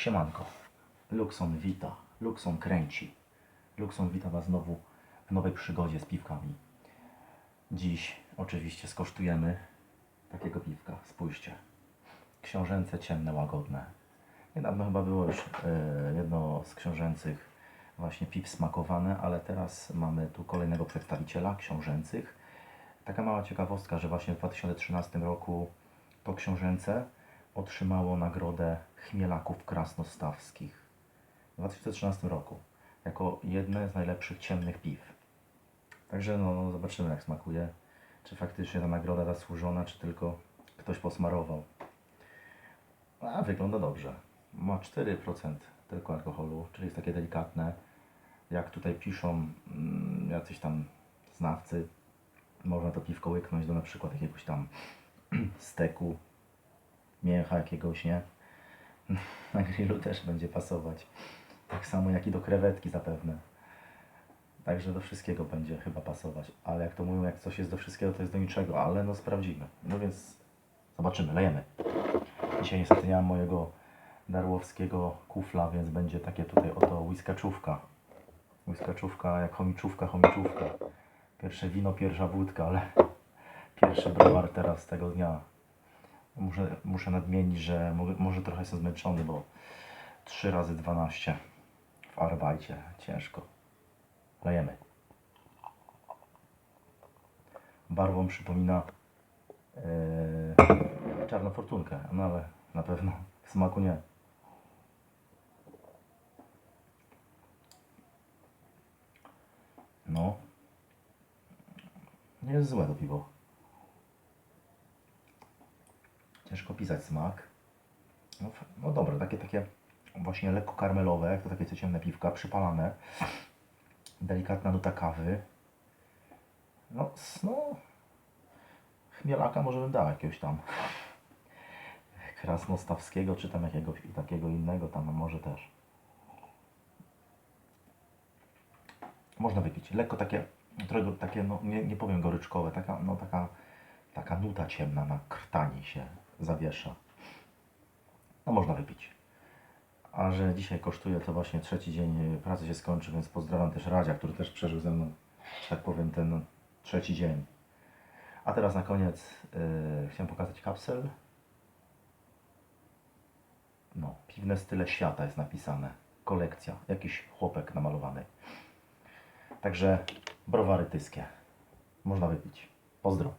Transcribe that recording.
Siemanko. Luxon wita. Luxon kręci. Luxon wita Was znowu w nowej przygodzie z piwkami. Dziś oczywiście skosztujemy takiego piwka. Spójrzcie. Książęce, ciemne, łagodne. Niedawno chyba było już e, jedno z książęcych właśnie piw smakowane, ale teraz mamy tu kolejnego przedstawiciela książęcych. Taka mała ciekawostka, że właśnie w 2013 roku to książęce otrzymało nagrodę Chmielaków Krasnostawskich. W 2013 roku. Jako jedne z najlepszych ciemnych piw. Także no, no zobaczymy jak smakuje. Czy faktycznie ta nagroda zasłużona, czy tylko ktoś posmarował. A wygląda dobrze. Ma 4% tylko alkoholu, czyli jest takie delikatne. Jak tutaj piszą mm, jacyś tam znawcy, można to piwko łyknąć do na przykład jakiegoś tam steku, mięcha jakiegoś, nie? Na grillu też będzie pasować. Tak samo jak i do krewetki zapewne. Także do wszystkiego będzie chyba pasować. Ale jak to mówią, jak coś jest do wszystkiego, to jest do niczego. Ale no sprawdzimy. No więc zobaczymy, lejemy. Dzisiaj niestety nie mam mojego darłowskiego kufla, więc będzie takie tutaj oto łyskaczówka. Łyskaczówka jak chomiczówka, chomiczówka. Pierwsze wino, pierwsza wódka, ale pierwszy browar teraz tego dnia. Muszę, muszę nadmienić, że może trochę jestem zmęczony, bo 3 razy 12 w arbajcie. Ciężko. Lejemy. Barwą przypomina yy, czarną fortunkę, no ale na pewno w smaku nie. No. Nie jest złe to piwo. Ciężko pisać smak. No, no dobra, takie, takie właśnie lekko karmelowe, jak to takie ciemne piwka, przypalane. Delikatna nuta kawy. No, no. Chmielaka może bym dał jakiegoś tam. Krasnostawskiego, czy tam jakiegoś takiego innego tam, może też. Można wypić. Lekko takie, trochę takie, no nie, nie powiem goryczkowe, taka, no taka, taka nuta ciemna na krtani się zawiesza. No można wypić. A że dzisiaj kosztuje, to właśnie trzeci dzień pracy się skończy, więc pozdrawiam też Radzia, który też przeżył ze mną, tak powiem, ten trzeci dzień. A teraz na koniec yy, chciałem pokazać kapsel. No, piwne style świata jest napisane. Kolekcja, jakiś chłopek namalowany. Także browary tyskie. Można wypić. Pozdro.